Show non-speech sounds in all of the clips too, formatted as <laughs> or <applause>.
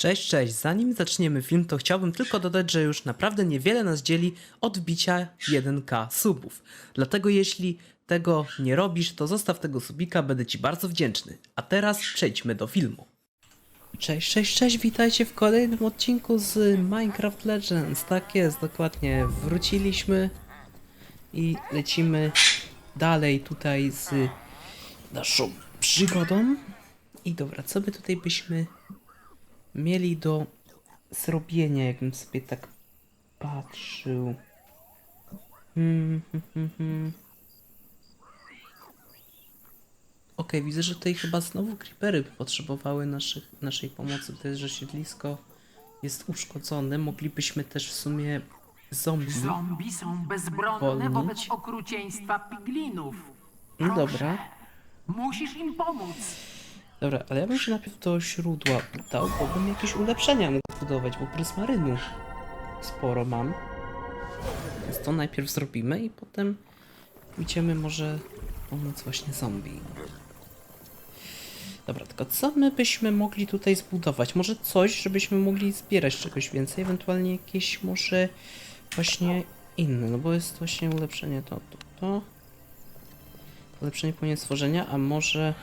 Cześć, cześć. Zanim zaczniemy film, to chciałbym tylko dodać, że już naprawdę niewiele nas dzieli od wbicia 1k subów. Dlatego jeśli tego nie robisz, to zostaw tego subika, będę Ci bardzo wdzięczny. A teraz przejdźmy do filmu. Cześć, cześć, cześć, witajcie w kolejnym odcinku z Minecraft Legends. Tak jest, dokładnie. Wróciliśmy i lecimy dalej tutaj z naszą przygodą. I dobra, co by tutaj byśmy mieli do zrobienia, jakbym sobie tak patrzył. Hmm, hmm, hmm, hmm. Okej, widzę, że tutaj chyba znowu creepery potrzebowały naszych, naszej pomocy. To jest, że siedlisko jest uszkodzone. Moglibyśmy też w sumie zombie. Zombie są bezbronne Wolnić. wobec okrucieństwa piglinów. No Proszę, dobra. Musisz im pomóc. Dobra, ale ja bym się najpierw do źródła udał, bo bym jakieś ulepszenia mógł budować, bo prysmarynu sporo mam. Więc to najpierw zrobimy i potem pójdziemy może pomóc właśnie zombie. Dobra, tylko co my byśmy mogli tutaj zbudować? Może coś, żebyśmy mogli zbierać czegoś więcej, ewentualnie jakieś może właśnie inne, no bo jest właśnie ulepszenie to, to, to. Ulepszenie pojęcia stworzenia, a może...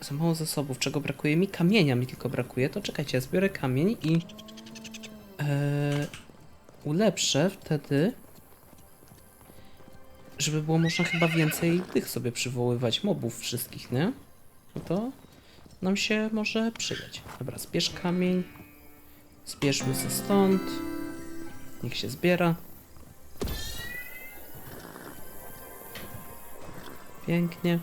Za mało zasobów. Czego brakuje mi? Kamienia mi tylko brakuje. To czekajcie, ja zbiorę kamień i e, ulepszę wtedy, żeby było można chyba więcej tych sobie przywoływać, mobów wszystkich, nie? No to nam się może przydać. Dobra, zbierz kamień. Zbierzmy se stąd. Niech się zbiera. Pięknie.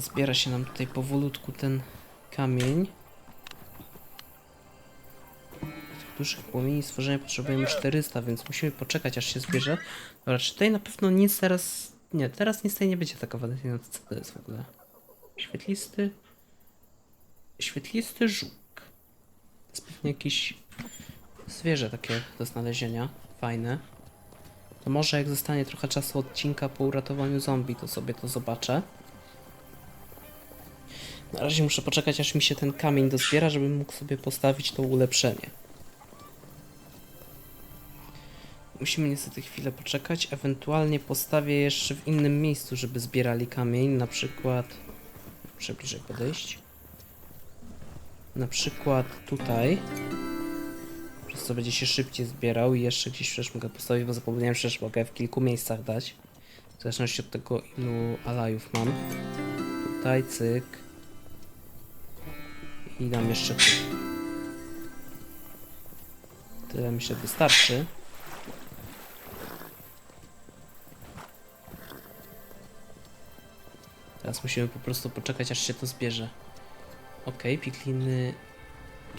Dobra, zbiera się nam tutaj powolutku ten kamień. Tych dużych płomieni stworzenia potrzebujemy 400, więc musimy poczekać aż się zbierze. Dobra, czy tutaj na pewno nic teraz... Nie, teraz nic tutaj nie będzie atakowane. Co to jest w ogóle? Świetlisty... Świetlisty żuk. To jest pewnie jakieś zwierzę takie do znalezienia. Fajne. To może jak zostanie trochę czasu odcinka po uratowaniu zombie, to sobie to zobaczę. Na razie muszę poczekać, aż mi się ten kamień dozbiera, żebym mógł sobie postawić to ulepszenie. Musimy niestety chwilę poczekać. Ewentualnie postawię jeszcze w innym miejscu, żeby zbierali kamień. Na przykład... Muszę bliżej podejść. Na przykład tutaj. Przez co będzie się szybciej zbierał i jeszcze gdzieś przecież mogę postawić, bo zapomniałem, że też mogę w kilku miejscach dać. W zależności od tego, ilu alajów mam. Tutaj, cyk. I dam jeszcze tu. Tyle mi się wystarczy. Teraz musimy po prostu poczekać, aż się to zbierze. Okej, pikliny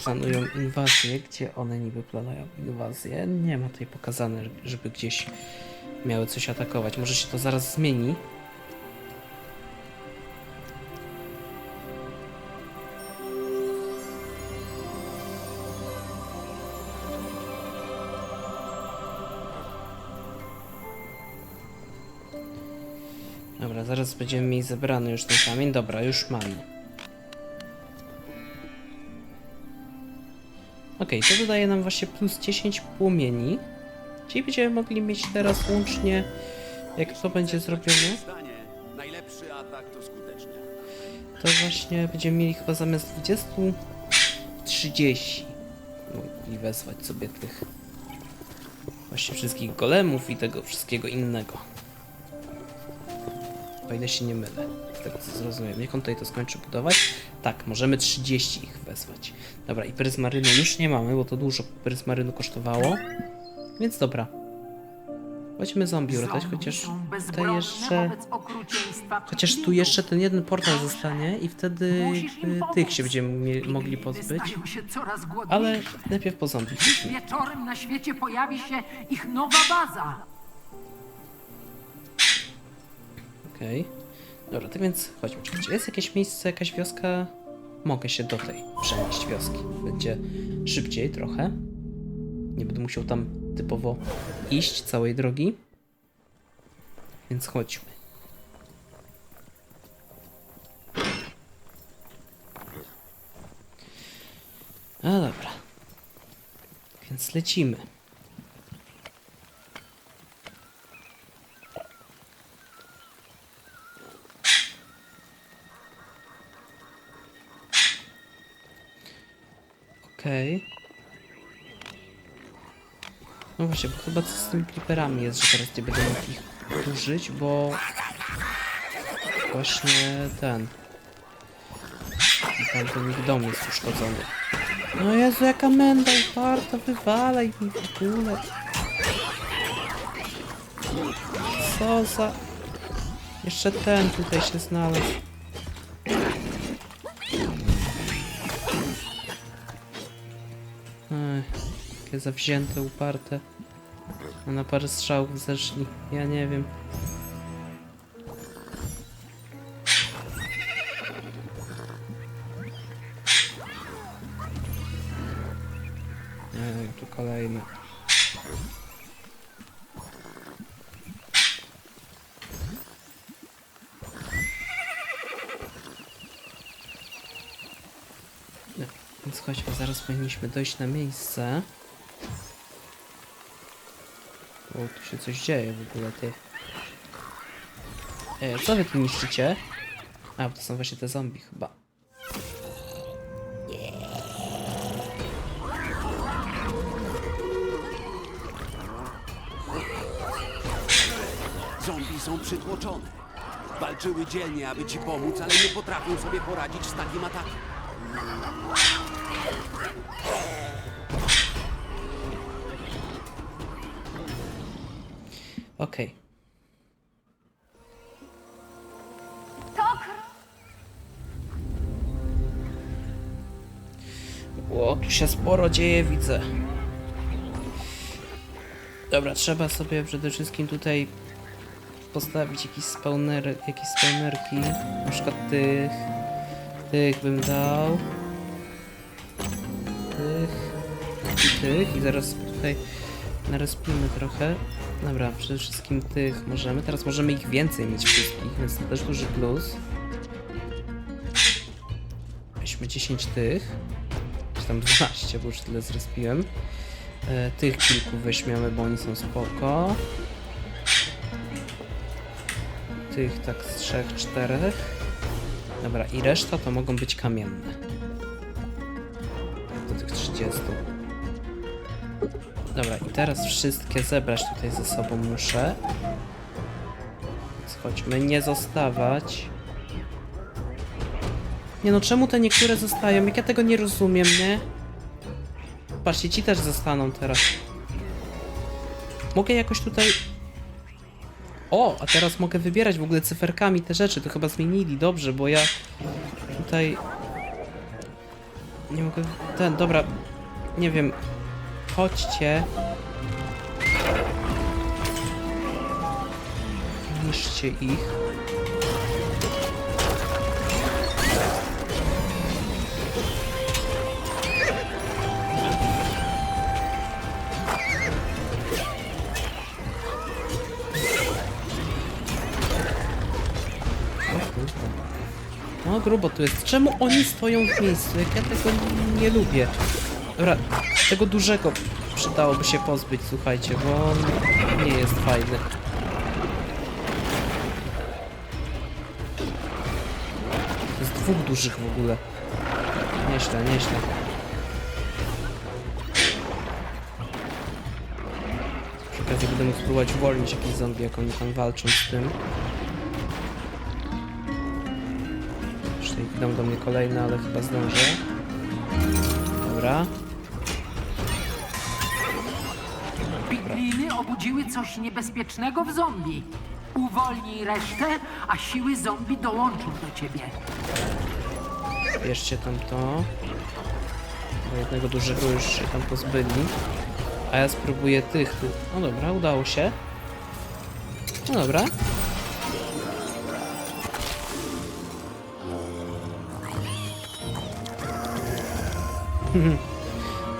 planują inwazję. Gdzie one niby planują inwazję? Nie ma tutaj pokazane, żeby gdzieś miały coś atakować. Może się to zaraz zmieni. Dobra, zaraz będziemy mieli zebrany już ten kamień. Dobra, już mamy. Okej, to dodaje nam właśnie plus 10 płomieni. Czyli będziemy mogli mieć teraz łącznie, jak to będzie zrobione, to właśnie będziemy mieli chyba zamiast 20 30. Mogli wezwać sobie tych właśnie wszystkich golemów i tego wszystkiego innego. O ile się nie mylę, z tego co zrozumiałem. Jak on tutaj to skończy budować? Tak, możemy 30 ich wezwać. Dobra, i pryzmarynu już nie mamy, bo to dużo pryzmarynu kosztowało. Więc dobra. Chodźmy zombie Zombie chociaż tutaj jeszcze... Chociaż tu jeszcze ten jeden portal zostanie i wtedy pomóc. tych się będziemy mogli pozbyć. Ale najpierw po zombie. Wieczorem na świecie pojawi się ich nowa baza. Okej. Dobra, tak więc chodźmy. Czy jest jakieś miejsce, jakaś wioska mogę się do tej przenieść wioski. Będzie szybciej trochę. Nie będę musiał tam typowo iść całej drogi. Więc chodźmy. No dobra. Więc lecimy. Okej. Właśnie, bo chyba coś z tymi creeperami jest, że teraz nie będę mógł ich użyć, bo właśnie ten tamten ich dom jest uszkodzony. No Jezu, jaka menda uparta, wywalaj mi w ogóle. Co za... Jeszcze ten tutaj się znalazł. Ech, jakie zawzięte, uparte. A na parę strzałów zeszli. Ja nie wiem. Nie wiem, tu Więc chodźmy, zaraz powinniśmy dojść na miejsce. O, tu się coś dzieje w ogóle, ty. E, co wy tu niszczycie? A, bo to są właśnie te zombie chyba. Zombie są przytłoczone. Walczyły dzielnie, aby ci pomóc, ale nie potrafią sobie poradzić z takim atakiem. Okej. O, tu się sporo dzieje, widzę. Dobra, trzeba sobie przede wszystkim tutaj postawić jakieś spawnery, jakieś spawnerki. Na przykład tych. Tych bym dał. Tych. I tych. I zaraz tutaj narespimy trochę. Dobra, przede wszystkim tych możemy. Teraz możemy ich więcej mieć wszystkich, więc to też duży plus. Weźmy 10 tych. Czy tam 12, bo już tyle zrespiłem. E, tych kilku weźmiemy, bo oni są spoko. Tych tak z 3, 4. Dobra, i reszta to mogą być kamienne. Do tych 30. Dobra, i teraz wszystkie zebrać tutaj ze sobą muszę. Chodźmy, nie zostawać. Nie no, czemu te niektóre zostają? Jak ja tego nie rozumiem, nie? Patrzcie, ci też zostaną teraz. Mogę jakoś tutaj... O, a teraz mogę wybierać w ogóle cyferkami te rzeczy. To chyba zmienili, dobrze, bo ja tutaj... Nie mogę... Ten, dobra. Nie wiem. Chodźcie. Niszcie ich. No grubo tu jest. Czemu oni stoją w miejscu? Jak ja tego nie lubię. Dobra, tego dużego przydałoby się pozbyć, słuchajcie, bo on nie jest fajny. Jest dwóch dużych w ogóle. Nieźle, nieźle. Przy okazji będę mógł spróbować uwolnić jakiś zombie, jak oni tam walczą z tym. Jeszcze idą do mnie kolejne, ale chyba zdążę. Dobra. Obudziły coś niebezpiecznego w zombie. Uwolnij resztę, a siły zombie dołączą do ciebie. Bierzcie tam to. Bo jednego dużego już się tam pozbyli. A ja spróbuję tych tu. No dobra, udało się. No dobra. <laughs>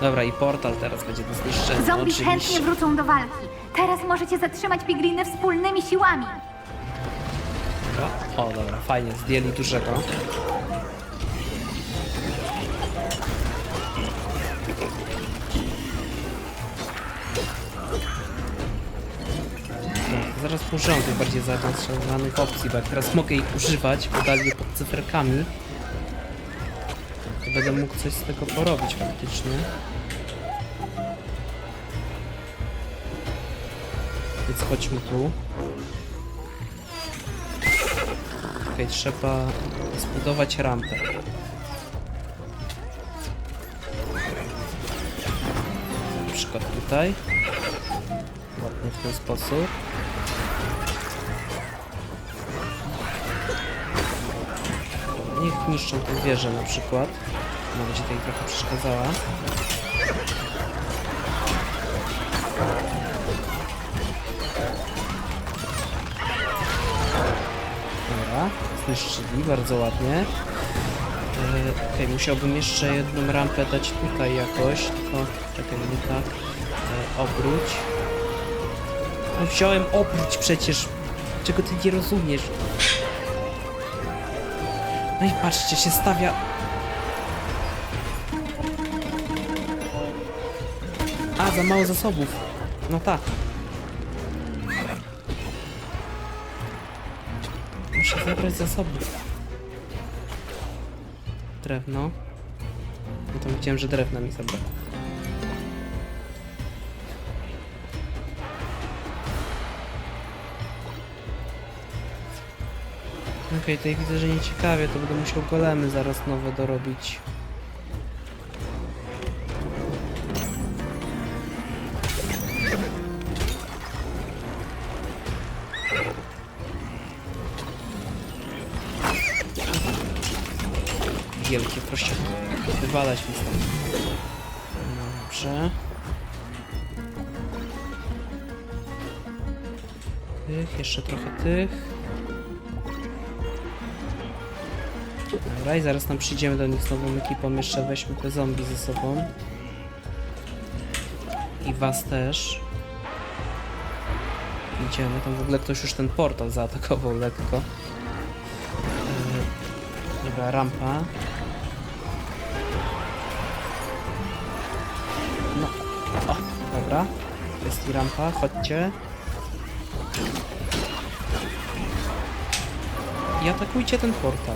Dobra, i portal teraz będzie do zniszczenia. Zombie oczywiście. chętnie wrócą do walki. Teraz możecie zatrzymać pigliny wspólnymi siłami. O, dobra, fajnie, zdjęli dużego. Tak, zaraz użyłem tych bardziej zaawansowanych opcji, bo jak teraz mogę ich używać, je pod cyferkami, to będę mógł coś z tego porobić faktycznie. Więc chodźmy tu. Okej, trzeba zbudować rampę. Na przykład tutaj. Ładnie w ten sposób. Niech niszczą tę wieżę na przykład. Ona będzie tutaj trochę przeszkadzała. Zniszczyli bardzo ładnie. E, Okej, musiałbym jeszcze jedną rampę dać tutaj jakoś, tylko czekaj, nie tak. E, obróć. No wziąłem obróć przecież. Czego ty nie rozumiesz? No i patrzcie, się stawia... A, za mało zasobów. No tak. Zabrać zasoby. Drewno. No to widziałem, że drewna mi zabrakło. Okej, tutaj widzę, że nie ciekawie, to będę musiał golemy zaraz nowe dorobić. Wywalać mi stąd. Dobrze. Tych, jeszcze trochę tych. Dobra, i zaraz tam przyjdziemy do nich z nową ekipą. Jeszcze weźmy te zombie ze sobą. I was też. Idziemy, tam w ogóle ktoś już ten portal zaatakował lekko. Yy, Dobra, rampa. Dobra. Jest i rampa, chodźcie. I atakujcie ten portal.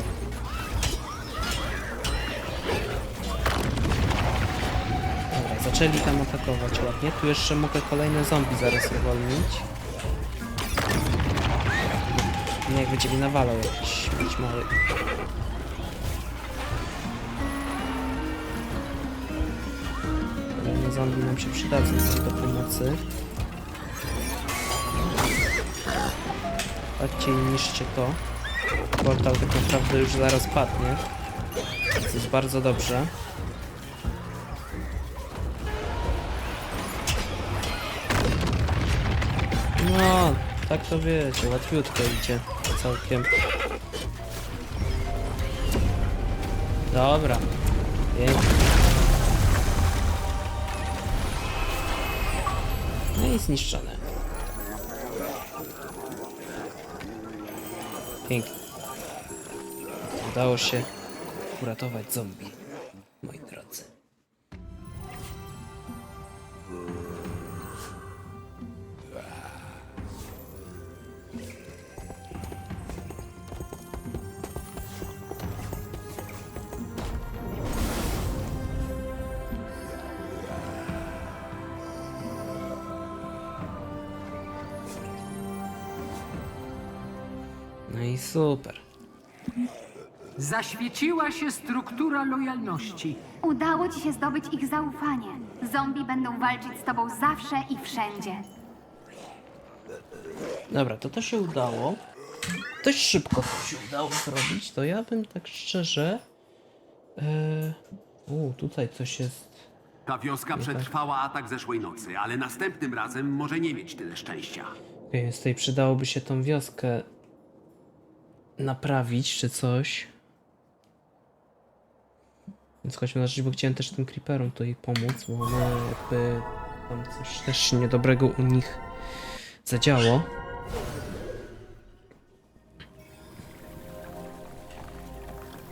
Dobra, zaczęli tam atakować ładnie. Tu jeszcze mogę kolejne zombie zaraz uwolnić. Nie, jak będzie mi nawalał jakiś być mały. Zombie nam się przydadzą do pomocy. Chodźcie i niszczcie to. Portal tak naprawdę już zaraz padnie. To jest bardzo dobrze. No, tak to wiecie, łatwiutko idzie całkiem. Dobra. Pięknie. No i zniszczone. Pięknie. Udało się uratować zombie, No i super. Zaświeciła się struktura lojalności. Udało ci się zdobyć ich zaufanie. Zombie będą walczyć z tobą zawsze i wszędzie. Dobra, to to się udało. Dość szybko to się udało zrobić, to ja bym tak szczerze... Yy... U, tutaj coś jest... Ta wioska przetrwała atak zeszłej nocy, ale następnym razem może nie mieć tyle szczęścia. Okej, więc tutaj przydałoby się tą wioskę naprawić, czy coś. Więc chodźmy na rzecz, bo chciałem też tym creeperom tutaj pomóc, bo one jakby tam coś też niedobrego u nich zadziało.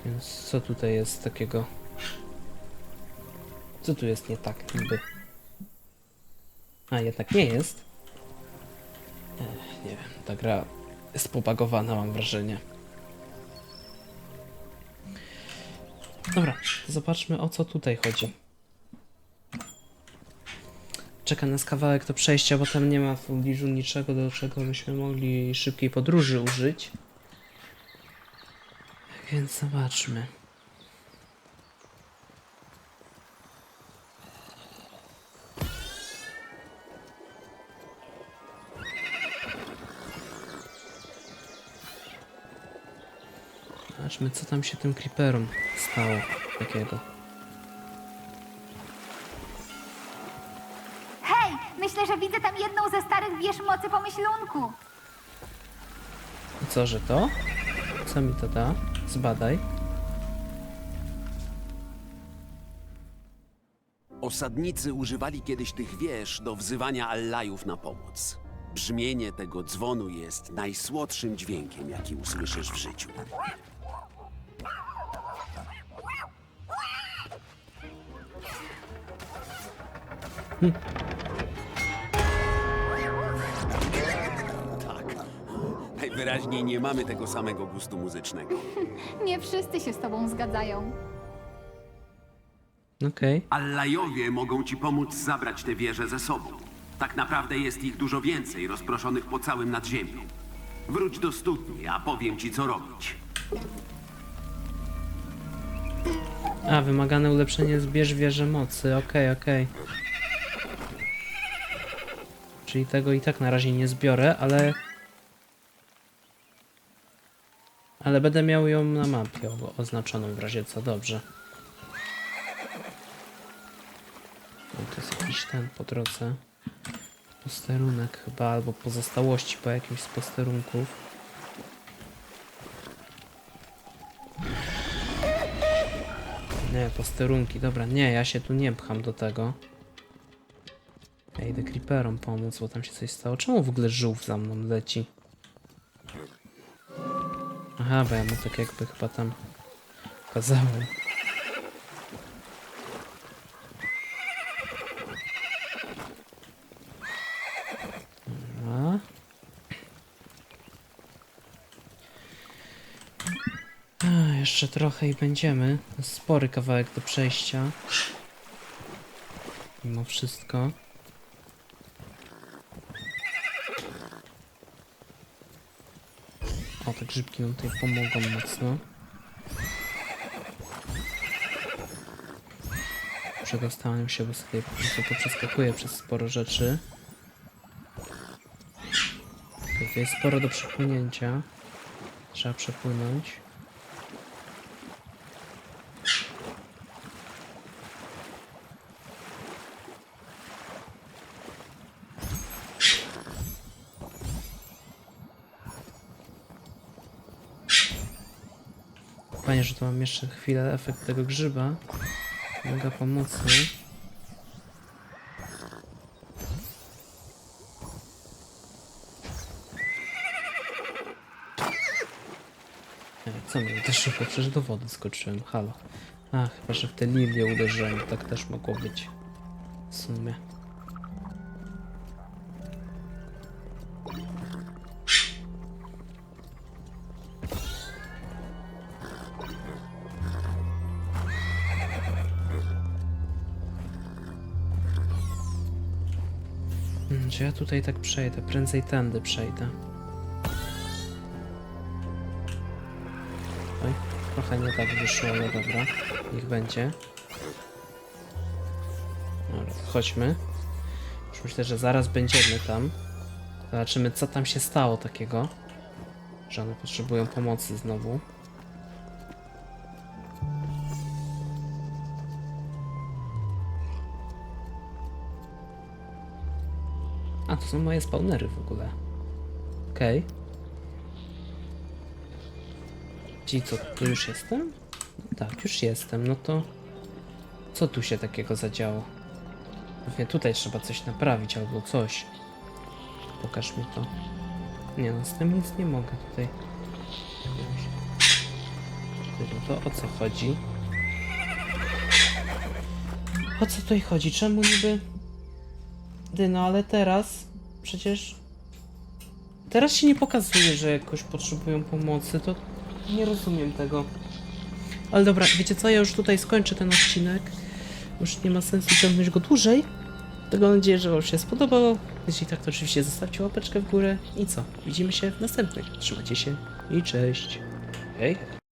Więc co tutaj jest takiego? Co tu jest nie tak niby? A, jednak nie jest. Ech, nie wiem, ta gra jest pobagowana, mam wrażenie. Dobra, zobaczmy o co tutaj chodzi. Czeka nas kawałek do przejścia, bo tam nie ma w pobliżu niczego, do czego byśmy mogli szybkiej podróży użyć. Więc zobaczmy. Zobaczmy, co tam się tym creeperom stało takiego. Hej, myślę, że widzę tam jedną ze starych wież mocy pomyślunku. I co, że to? Co mi to da? Zbadaj. Osadnicy używali kiedyś tych wież do wzywania Allajów na pomoc. Brzmienie tego dzwonu jest najsłodszym dźwiękiem, jaki usłyszysz w życiu. Tak. Najwyraźniej nie mamy tego samego gustu muzycznego. <laughs> Nie wszyscy się z tobą zgadzają. Okej. Allajowie mogą ci pomóc zabrać te wieże ze sobą. Tak naprawdę jest ich dużo więcej, rozproszonych po całym nadziemiu. Wróć do studni, a powiem ci, co robić. A, wymagane ulepszenie zbierz wieżę mocy. Okej, okej. Czyli tego i tak na razie nie zbiorę, ale... Ale będę miał ją na mapie o- oznaczoną w razie co, dobrze. No, to jest jakiś ten po drodze. Posterunek chyba, albo pozostałości po jakimś z posterunków. Nie, posterunki, dobra, nie, ja się tu nie pcham do tego. Ja idę creeperom pomóc, bo tam się coś stało. Czemu w ogóle żółw za mną leci? Aha, bo ja mu tak jakby chyba tam kazałem. Jeszcze trochę i będziemy. Spory kawałek do przejścia. Mimo wszystko. Te grzybki nam tutaj pomogą mocno. Przedostałem się, bo sobie po prostu poprzeskakuję przez sporo rzeczy. To jest sporo do przepłynięcia. Trzeba przepłynąć. Fajnie, tu mam jeszcze chwilę efekt tego grzyba. Mega pomocny. Co mnie uderzyło? Przecież do wody skoczyłem, halo. A, chyba, że w te lilie uderzyłem, tak też mogło być. W sumie. Czy ja tutaj tak przejdę? Prędzej tędy przejdę. Oj, trochę nie tak wyszło, ale dobra. Niech będzie. Dobra, chodźmy. Już myślę, że zaraz będziemy tam. Zobaczymy, co tam się stało takiego. Że one potrzebują pomocy znowu. Są moje spawnery w ogóle. Okej. Czyli co, tu już jestem? Tak, już jestem, no to Co tu się takiego zadziało? Pewnie tutaj trzeba coś naprawić albo coś. Pokaż mi to. Nie no, z tym nic nie mogę tutaj. Tylko to o co chodzi? O co tutaj chodzi? Czemu niby... Ty, no ale teraz przecież... Teraz się nie pokazuje, że jakoś potrzebują pomocy, to nie rozumiem tego. Ale dobra, wiecie co, ja już tutaj skończę ten odcinek. Już nie ma sensu ciągnąć go dłużej. Tego mam nadzieję, że wam się spodobał. Jeśli tak, to oczywiście zostawcie łapeczkę w górę. I co? Widzimy się w następnych. Trzymajcie się i cześć. Hej.